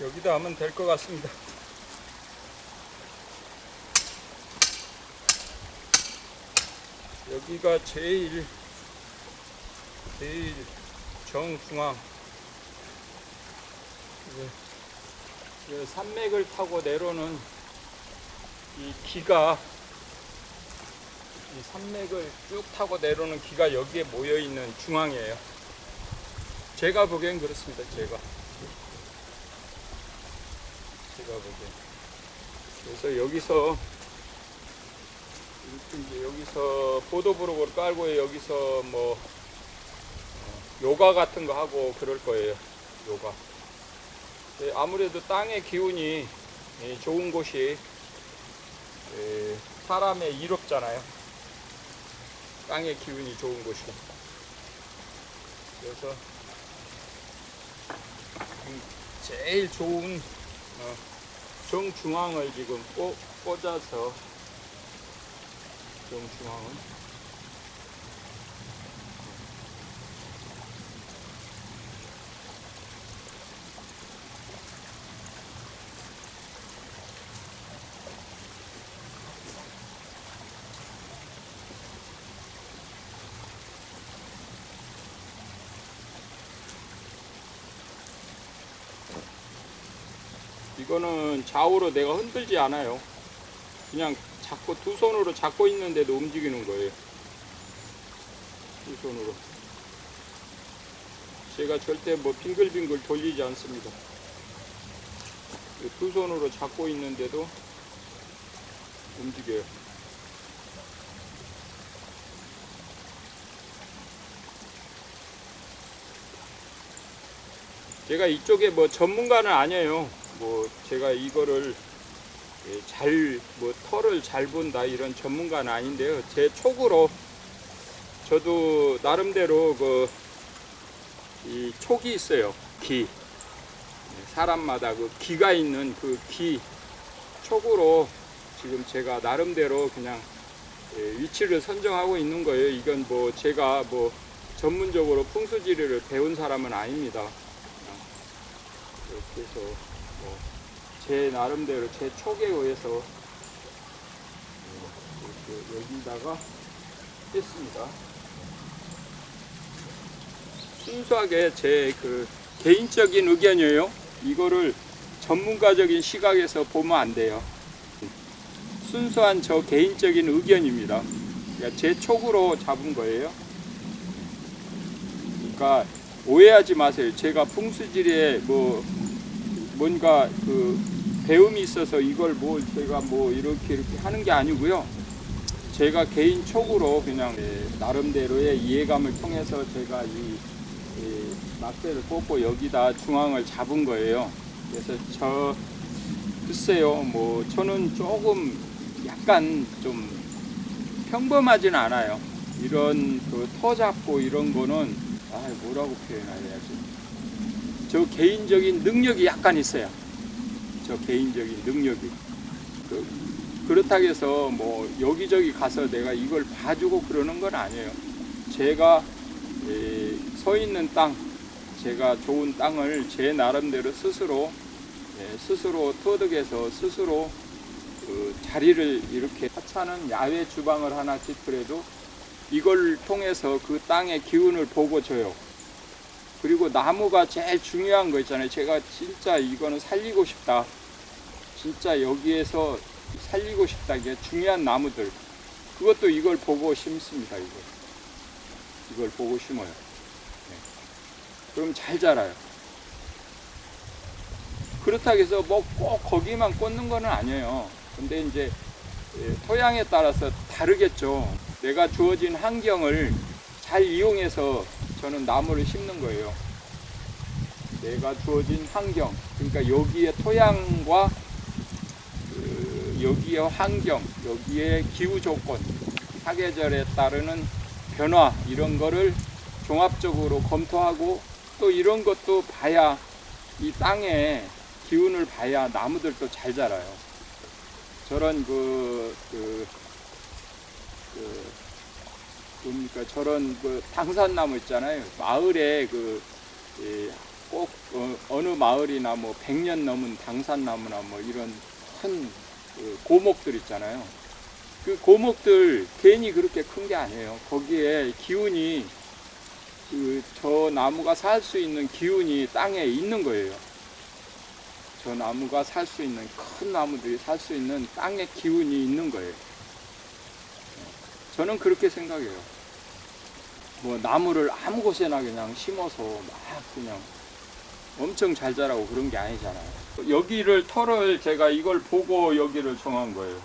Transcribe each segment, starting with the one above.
여기다 하면 될 것 같습니다. 여기가 제일 제일 정중앙 그, 그 산맥을 타고 내려오는 이 기가 이 산맥을 쭉 타고 내려오는 기가 여기에 모여 있는 중앙이에요. 제가 보기엔 그렇습니다. 제가 제가 보기엔 그래서 여기서 이제 여기서 보도브록을 깔고 여기서 뭐 어, 요가 같은 거 하고 그럴 거예요. 요가. 예, 아무래도 땅의 기운이 예, 좋은 곳이 예, 사람의 이롭잖아요. 땅의 기운이 좋은 곳이. 그래서 음, 제일 좋은 어, 정중앙을 지금 꽂, 꽂아서 정중앙은 이거는 좌우로 내가 흔들지 않아요. 그냥 잡고 두 손으로 잡고 있는데도 움직이는 거예요. 두 손으로. 제가 절대 뭐 빙글빙글 돌리지 않습니다. 이두 손으로 잡고 있는데도 움직여요. 제가 이쪽에 뭐 전문가는 아니에요. 뭐 제가 이거를 예, 잘, 뭐, 털을 잘 본다, 이런 전문가는 아닌데요. 제 촉으로, 저도 나름대로 그, 이 촉이 있어요. 기. 예, 사람마다 그 기가 있는 그 기, 촉으로 지금 제가 나름대로 그냥 예, 위치를 선정하고 있는 거예요. 이건 뭐 제가 뭐 전문적으로 풍수지리를 배운 사람은 아닙니다. 이렇게 해서 뭐 제 나름대로 제 촉에 의해서 이렇게 여기다가 했습니다. 순수하게 제 그 개인적인 의견이에요. 이거를 전문가적인 시각에서 보면 안 돼요. 순수한 저 개인적인 의견입니다. 그러니까 제 촉으로 잡은 거예요. 그러니까 오해하지 마세요. 제가 풍수지리에 뭐 뭔가 그 배움이 있어서 이걸 뭐 제가 뭐 이렇게 이렇게 하는 게 아니고요. 제가 개인 촉으로 그냥 예, 나름대로의 이해감을 통해서 제가 이, 이 막대를 꽂고 여기다 중앙을 잡은 거예요. 그래서 저 글쎄요, 뭐 저는 조금 약간 좀 평범하진 않아요. 이런 그 터 잡고 이런 거는 아 뭐라고 표현해야지. 저 개인적인 능력이 약간 있어요. 저 개인적인 능력이. 그, 그렇다고 해서 뭐 여기저기 가서 내가 이걸 봐주고 그러는 건 아니에요. 제가 에, 서 있는 땅, 제가 좋은 땅을 제 나름대로 스스로 예, 스스로 터득해서 스스로 그 자리를 이렇게 하찮은 야외 주방을 하나 짓더라도 이걸 통해서 그 땅의 기운을 보고 줘요. 그리고 나무가 제일 중요한 거 있잖아요. 제가 진짜 이거는 살리고 싶다. 진짜 여기에서 살리고 싶다. 이게 중요한 나무들. 그것도 이걸 보고 심습니다. 이거. 이걸 보고 심어요. 네. 그럼 잘 자라요. 그렇다고 해서 뭐 꼭 거기만 꽂는 거는 아니에요. 근데 이제 예, 토양에 따라서 다르겠죠. 내가 주어진 환경을 잘 이용해서 저는 나무를 심는 거예요. 내가 주어진 환경, 그러니까 여기에 토양과 그 여기에 환경, 여기에 기후 조건, 사계절에 따르는 변화 이런 거를 종합적으로 검토하고 또 이런 것도 봐야 이 땅에 기운을 봐야 나무들도 잘 자라요. 저런 그, 그, 그, 뭡니까, 저런 그 당산나무 있잖아요. 마을에 그, 이꼭 어, 느 마을이나 뭐 100년 넘은 당산나무나 뭐 이런 큰그 고목들 있잖아요. 그 고목들 괜히 그렇게 큰 게 아니에요. 거기에 기운이 그 저 나무가 살 수 있는 기운이 땅에 있는 거예요. 저 나무가 살 수 있는 큰 나무들이 살 수 있는 땅에 기운이 있는 거예요. 저는 그렇게 생각해요. 뭐 나무를 아무 곳에나 그냥 심어서 막 그냥 엄청 잘 자라고 그런 게 아니잖아요. 여기를 털을 제가 이걸 보고 여기를 정한 거예요.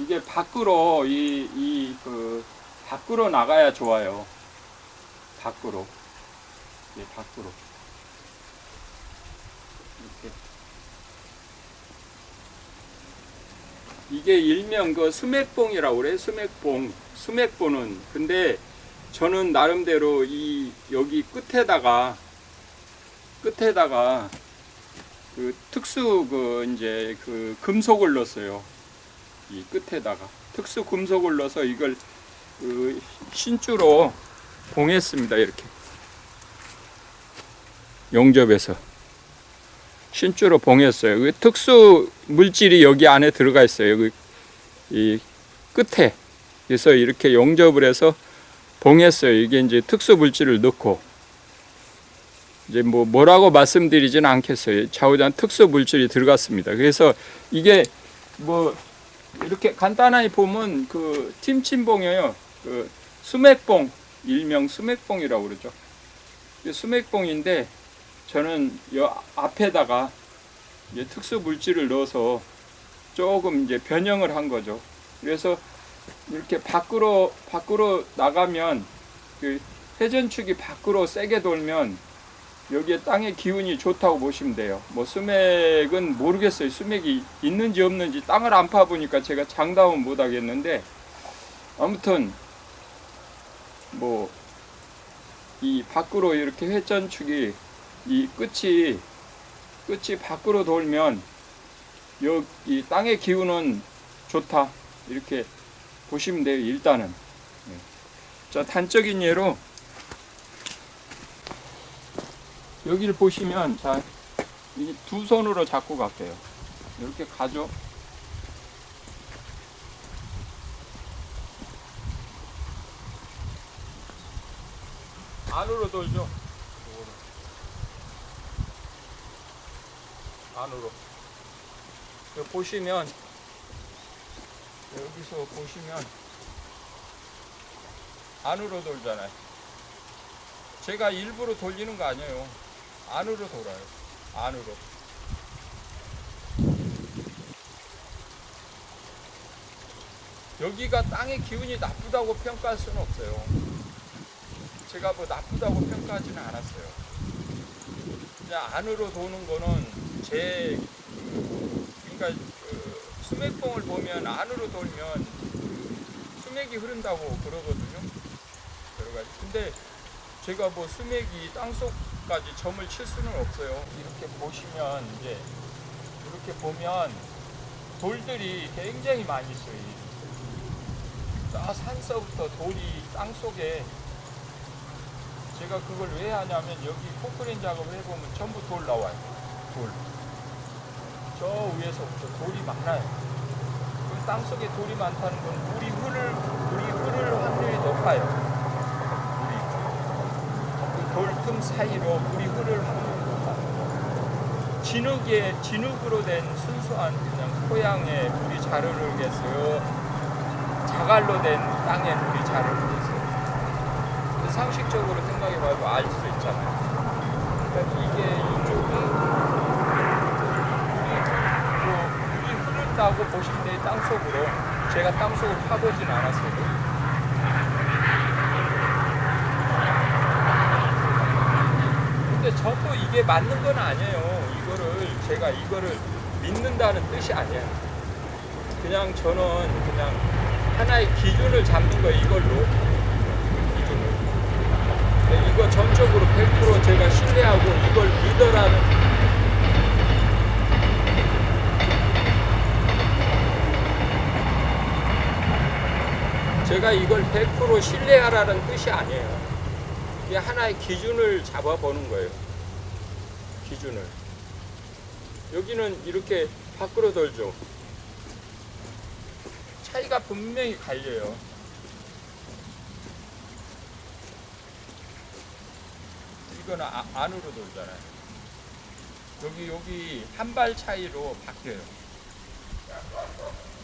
이게 밖으로 이 이 그 밖으로 나가야 좋아요. 밖으로. 예, 밖으로. 이렇게. 이게 일명 그 수맥봉이라고 그래. 수맥봉. 수맥봉은 근데 저는 나름대로 이 여기 끝에다가 끝에다가 그 특수 그 이제 그 금속을 넣었어요. 이 끝에다가 특수 금속을 넣어서 이걸 그 신주로 봉했습니다. 이렇게 용접해서 신주로 봉했어요. 그 특수 물질이 여기 안에 들어가 있어요. 그 이 끝에 그래서 이렇게 용접을 해서 봉했어요. 이게 이제 특수 물질을 넣고 이제 뭐 뭐라고 말씀드리지는 않겠어요. 좌우장 특수 물질이 들어갔습니다. 그래서 이게 뭐 이렇게 간단하게 보면 그 팀침봉이에요. 그 수맥봉 일명 수맥봉이라고 그러죠. 수맥봉인데 저는 여 앞에다가 특수 물질을 넣어서 조금 이제 변형을 한 거죠. 그래서 이렇게 밖으로 밖으로 나가면 그 회전축이 밖으로 세게 돌면 여기에 땅의 기운이 좋다고 보시면 돼요. 뭐 수맥은 모르겠어요. 수맥이 있는지 없는지 땅을 안 파보니까 제가 장담은 못 하겠는데 아무튼 뭐 이 밖으로 이렇게 회전축이 이 끝이 끝이 밖으로 돌면 여기 땅의 기운은 좋다 이렇게 보시면 돼요. 일단은 네. 자 단적인 예로 여기를 보시면 자, 이두 손으로 잡고 갈게요. 이렇게 가죠. 안으로 돌죠. 안으로. 보시면 여기서 보시면 안으로 돌잖아요. 제가 일부러 돌리는 거 아니에요. 안으로 돌아요. 안으로. 여기가 땅의 기운이 나쁘다고 평가할 수는 없어요. 제가 뭐 나쁘다고 평가하지는 않았어요. 그냥 안으로 도는 거는 제 그, 그러니까 그 수맥봉을 보면 안으로 돌면 수맥이 흐른다고 그러거든요. 여러 가지. 근데 제가 뭐 수맥이 땅속까지 점을 칠 수는 없어요. 이렇게 보시면 이제 이렇게 보면 돌들이 굉장히 많이 있어요. 저 산서부터 돌이 땅 속에 제가 그걸 왜 하냐면 여기 포크레인 작업을 해보면 전부 돌 나와요. 돌. 저 위에서부터 돌이 많아요. 그땅 속에 돌이 많다는 건 물이 흐를 물이 흐를 확률이 높아요. 돌틈 사이로 물이 흐를 확률이 높아요. 진흙에 진흙으로 된 순수한 그냥 토양에 물이 잘 흐르겠어요. 자갈로 된 땅에 물이 잘 흐르겠어요. 상식적으로 생각해 봐도 알 수 있잖아요. 그러니까 이게 이쪽이 물이, 흐른다고 보시면. 땅속으로. 제가 땅속을 파보진 않았어요. 근데 저도 이게 맞는 건 아니에요. 이거를 제가 이거를 믿는다는 뜻이 아니에요. 그냥 저는 그냥 하나의 기준을 잡는 거예요. 이걸로 기준을. 근데 이거 전적으로 100% 제가 신뢰하고 이걸 믿어라는 제가 이걸 100% 신뢰하라는 뜻이 아니에요. 이게 하나의 기준을 잡아보는 거예요. 기준을. 여기는 이렇게 밖으로 돌죠. 차이가 분명히 갈려요. 이거는 아- 안으로 돌잖아요. 여기 여기 한 발 차이로 바뀌어요.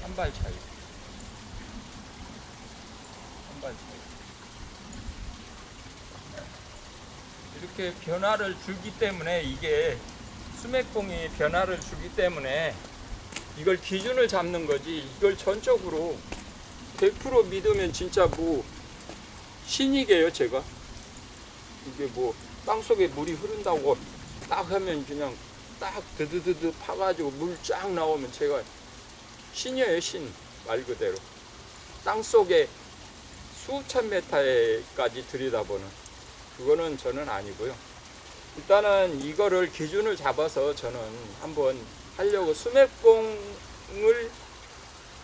한 발 차이. 이렇게 변화를 주기 때문에 이게 수맥봉이 변화를 주기 때문에 이걸 기준을 잡는 거지 이걸 전적으로 100% 믿으면 진짜 뭐 신이게요 제가? 이게 뭐 땅속에 물이 흐른다고 딱 하면 그냥 딱 드드드드 파가지고 물 쫙 나오면 제가 신이에요 신. 말 그대로. 땅속에 수천 메타에까지 들여다보는 그거는 저는 아니고요 일단은 이거를 기준을 잡아서 저는 한번 하려고 수맥공을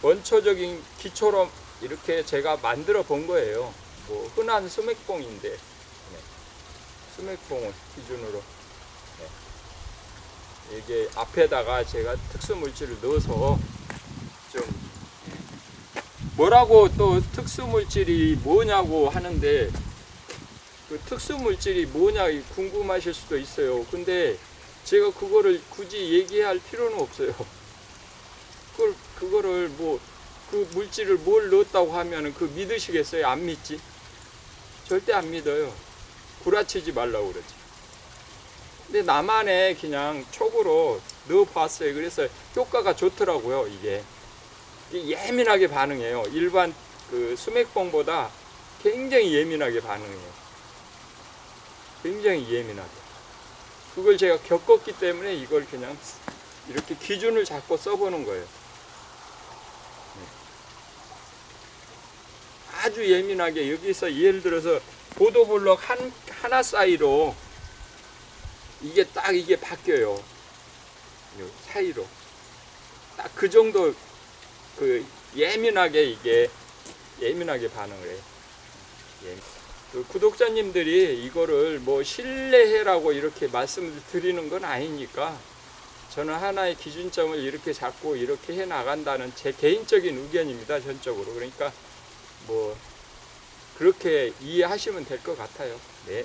원초적인 기초로 이렇게 제가 만들어 본 거예요 뭐 흔한 수맥봉인데 네. 수맥봉을 기준으로 네. 이게 앞에다가 제가 특수 물질을 넣어서 좀 뭐라고 또 특수 물질이 뭐냐고 하는데 그 특수 물질이 뭐냐 궁금하실 수도 있어요. 근데 제가 그거를 굳이 얘기할 필요는 없어요. 그걸 그거를 뭐 그 물질을 뭘 넣었다고 하면은 그 믿으시겠어요? 안 믿지? 절대 안 믿어요. 구라치지 말라고 그러지. 근데 나만의 그냥 촉으로 넣어봤어요. 그래서 효과가 좋더라고요. 이게 예민하게 반응해요. 일반 그 수맥봉보다 굉장히 예민하게 반응해요. 굉장히 예민하게. 그걸 제가 겪었기 때문에 이걸 그냥 이렇게 기준을 잡고 써보는 거예요. 네. 아주 예민하게 여기서 예를 들어서 보도블럭 한 하나 사이로 이게 딱 이게 바뀌어요. 요 사이로 딱 그 정도 그 예민하게 이게 예민하게 반응을 해요. 예. 그 구독자님들이 이거를 뭐 신뢰해라고 이렇게 말씀을 드리는 건 아니니까 저는 하나의 기준점을 이렇게 잡고 이렇게 해 나간다는 제 개인적인 의견입니다 전적으로 그러니까 뭐 그렇게 이해하시면 될 것 같아요 네.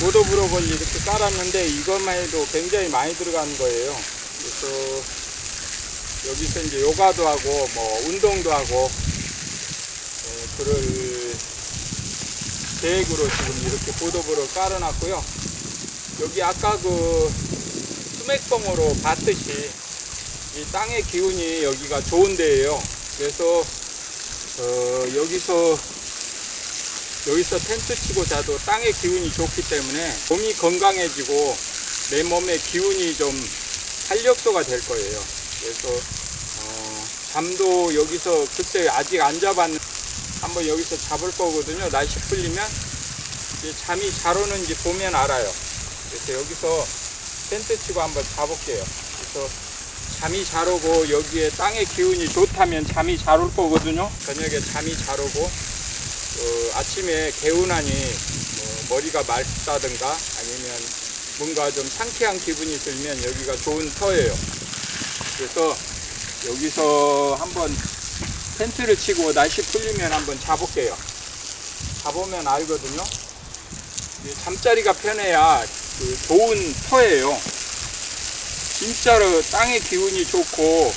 보도브록을 이렇게 깔았는데 이것만 해도 굉장히 많이 들어가는 거예요. 그래서 여기서 이제 요가도 하고 뭐 운동도 하고 예, 그럴 계획으로 지금 이렇게 보도브록을 깔아놨고요. 여기 아까 그 수맥봉으로 봤듯이 이 땅의 기운이 여기가 좋은 데예요. 그래서 어, 여기서 여기서 텐트 치고 자도 땅의 기운이 좋기 때문에 몸이 건강해지고 내 몸의 기운이 좀 활력소가 될 거예요. 그래서 어, 잠도 여기서 그때 아직 안 잡았는데 한번 여기서 잡을 거거든요. 날씨 풀리면 잠이 잘 오는지 보면 알아요. 그래서 여기서 텐트 치고 한번 자볼게요. 그래서 잠이 잘 오고 여기에 땅의 기운이 좋다면 잠이 잘 올 거거든요. 저녁에 잠이 잘 오고 어, 아침에 개운하니 뭐 머리가 맑다든가 아니면 뭔가 좀 상쾌한 기분이 들면 여기가 좋은 터예요. 그래서 여기서 한번 텐트를 치고 날씨 풀리면 한번 자볼게요. 자보면 알거든요. 잠자리가 편해야 그 좋은 터예요. 진짜로 땅의 기운이 좋고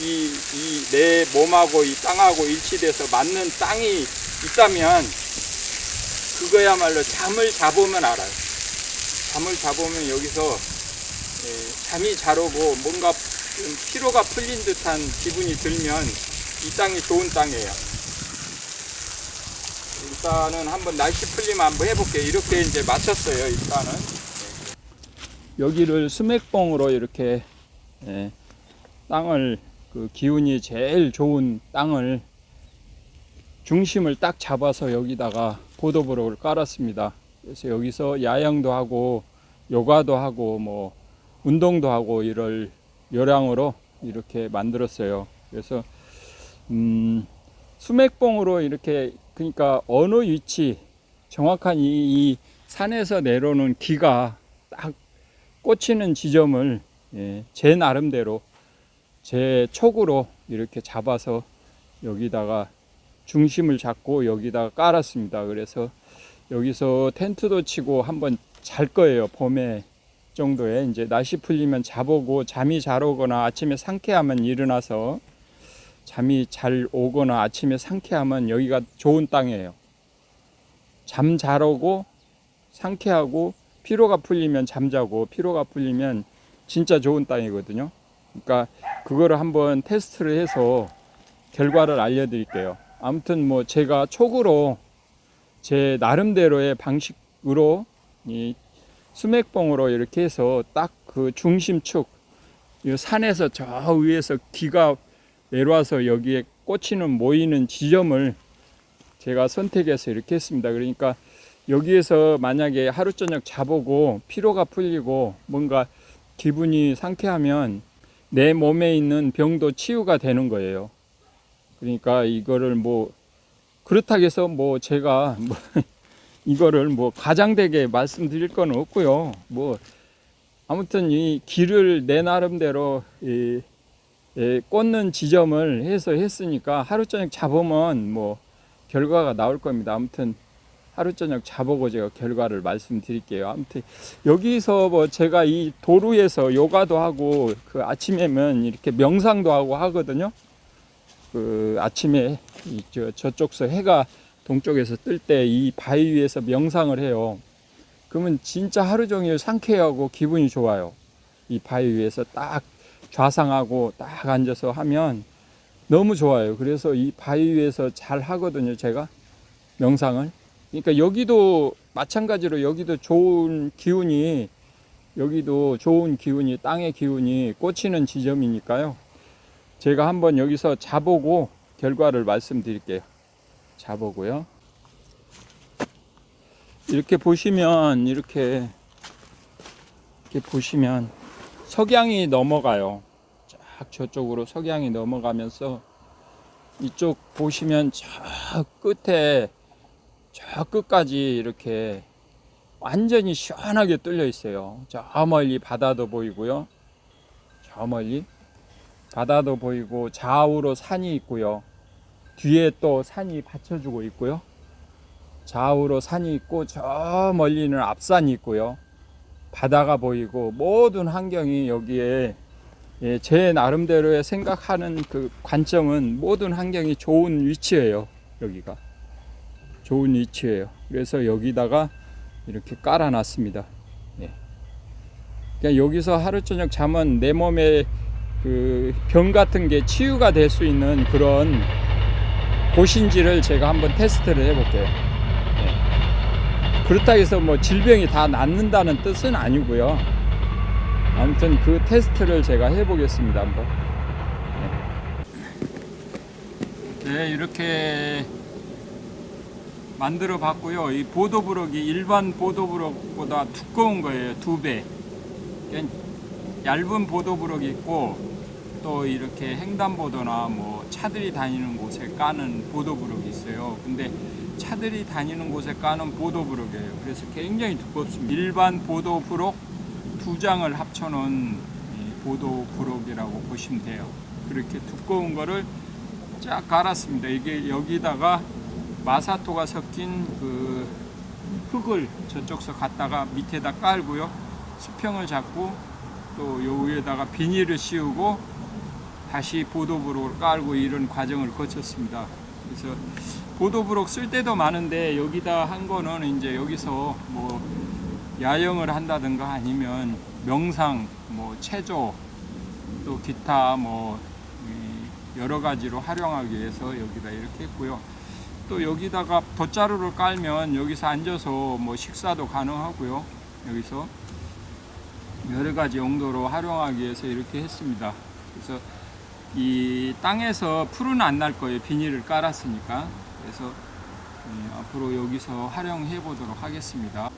이 내 몸하고 이 땅하고 일치돼서 맞는 땅이 있다면 그거야말로 잠을 자보면 알아요. 잠을 자보면 여기서 예, 잠이 잘 오고 뭔가 좀 피로가 풀린 듯한 기분이 들면 이 땅이 좋은 땅이에요. 일단은 한번 날씨 풀리면 한번 해볼게요. 이렇게 이제 마쳤어요. 일단은 여기를 수맥봉으로 이렇게 예, 땅을 그 기운이 제일 좋은 땅을 중심을 딱 잡아서 여기다가 보도브록을 깔았습니다. 그래서 여기서 야영도 하고 요가도 하고 뭐 운동도 하고 이럴 요량으로 이렇게 만들었어요. 그래서 음, 수맥봉으로 이렇게 그러니까 어느 위치 정확한 이, 이 산에서 내려오는 기가 딱 꽂히는 지점을 예, 제 나름대로 제 촉으로 이렇게 잡아서 여기다가 중심을 잡고 여기다가 깔았습니다. 그래서 여기서 텐트도 치고 한번 잘 거예요. 봄에 정도에 이제 날씨 풀리면 자보고 잠이 잘 오거나 아침에 상쾌하면 일어나서 잠이 잘 오거나 아침에 상쾌하면 여기가 좋은 땅이에요. 잠 잘 오고 상쾌하고 피로가 풀리면 잠자고 피로가 풀리면 진짜 좋은 땅이거든요. 그러니까 그거를 한번 테스트를 해서 결과를 알려드릴게요. 아무튼 뭐 제가 촉으로 제 나름대로의 방식으로 이 수맥봉으로 이렇게 해서 딱 그 중심축 이 산에서 저 위에서 기가 내려와서 여기에 꽂히는 모이는 지점을 제가 선택해서 이렇게 했습니다. 그러니까 여기에서 만약에 하루 저녁 자보고 피로가 풀리고 뭔가 기분이 상쾌하면 내 몸에 있는 병도 치유가 되는 거예요. 그러니까 이거를 뭐 그렇다고 해서 뭐 제가 뭐 이거를 뭐 가장되게 말씀드릴 건 없고요. 뭐 아무튼 이 길을 내 나름대로 이 예, 꽂는 지점을 해서 했으니까 하루 저녁 잡으면 뭐 결과가 나올 겁니다. 아무튼 하루 저녁 자보고 제가 결과를 말씀드릴게요. 아무튼 여기서 뭐 제가 이 도루에서 요가도 하고 그 아침에면 이렇게 명상도 하고 하거든요. 그 아침에 이저 저쪽서 해가 동쪽에서 뜰 때 이 바위 위에서 명상을 해요. 그러면 진짜 하루 종일 상쾌하고 기분이 좋아요. 이 바위 위에서 딱 좌상하고 딱 앉아서 하면 너무 좋아요. 그래서 이 바위 위에서 잘 하거든요, 제가 명상을. 그러니까 여기도 마찬가지로 여기도 좋은 기운이 여기도 좋은 기운이 땅의 기운이 꽂히는 지점이니까요. 제가 한번 여기서 자보고 결과를 말씀드릴게요. 자보고요. 이렇게 보시면 이렇게 이렇게 보시면 석양이 넘어가요. 쫙 저쪽으로 석양이 넘어가면서 이쪽 보시면 저 끝에 저 끝까지 이렇게 완전히 시원하게 뚫려 있어요. 저 멀리 바다도 보이고요. 저 멀리 바다도 보이고 좌우로 산이 있고요. 뒤에 또 산이 받쳐주고 있고요. 좌우로 산이 있고 저 멀리는 앞산이 있고요. 바다가 보이고 모든 환경이 여기에 예, 제 나름대로의 생각하는 그 관점은 모든 환경이 좋은 위치예요. 여기가 좋은 위치예요. 그래서 여기다가 이렇게 깔아놨습니다. 예. 그러니까 여기서 하루 저녁 자면 내 몸에 그 병 같은 게 치유가 될 수 있는 그런 곳인지를 제가 한번 테스트를 해볼게요. 예. 그렇다 해서 뭐 질병이 다 낫는다는 뜻은 아니고요. 아무튼 그 테스트를 제가 해보겠습니다. 한번. 네, 네 이렇게 만들어 봤고요. 이 보도브럭이 일반 보도브럭보다 두꺼운 거예요. 두 배. 얇은 보도브럭이 있고 또 이렇게 횡단보도나 뭐 차들이 다니는 곳에 까는 보도브럭이 있어요. 근데 차들이 다니는 곳에 까는 보도브럭이에요. 그래서 굉장히 두껍습니다. 일반 보도브럭 두 장을 합쳐놓은 이 보도브럭이라고 보시면 돼요. 그렇게 두꺼운 거를 쫙 갈았습니다. 이게 여기다가 마사토가 섞인 그 흙을 저쪽서 갖다가 밑에다 깔고요. 수평을 잡고 또 요 위에다가 비닐을 씌우고 다시 보도브록을 깔고 이런 과정을 거쳤습니다. 그래서 보도브록 쓸 때도 많은데 여기다 한 거는 이제 여기서 뭐 야영을 한다든가 아니면 명상, 뭐 체조 또 기타 뭐이 여러 가지로 활용하기 위해서 여기다 이렇게 했고요. 또 여기다가 돗자루를 깔면 여기서 앉아서 뭐 식사도 가능하고요. 여기서 여러 가지 용도로 활용하기 위해서 이렇게 했습니다. 그래서 이 땅에서 풀은 안 날 거예요. 비닐을 깔았으니까. 그래서 음, 앞으로 여기서 활용해 보도록 하겠습니다.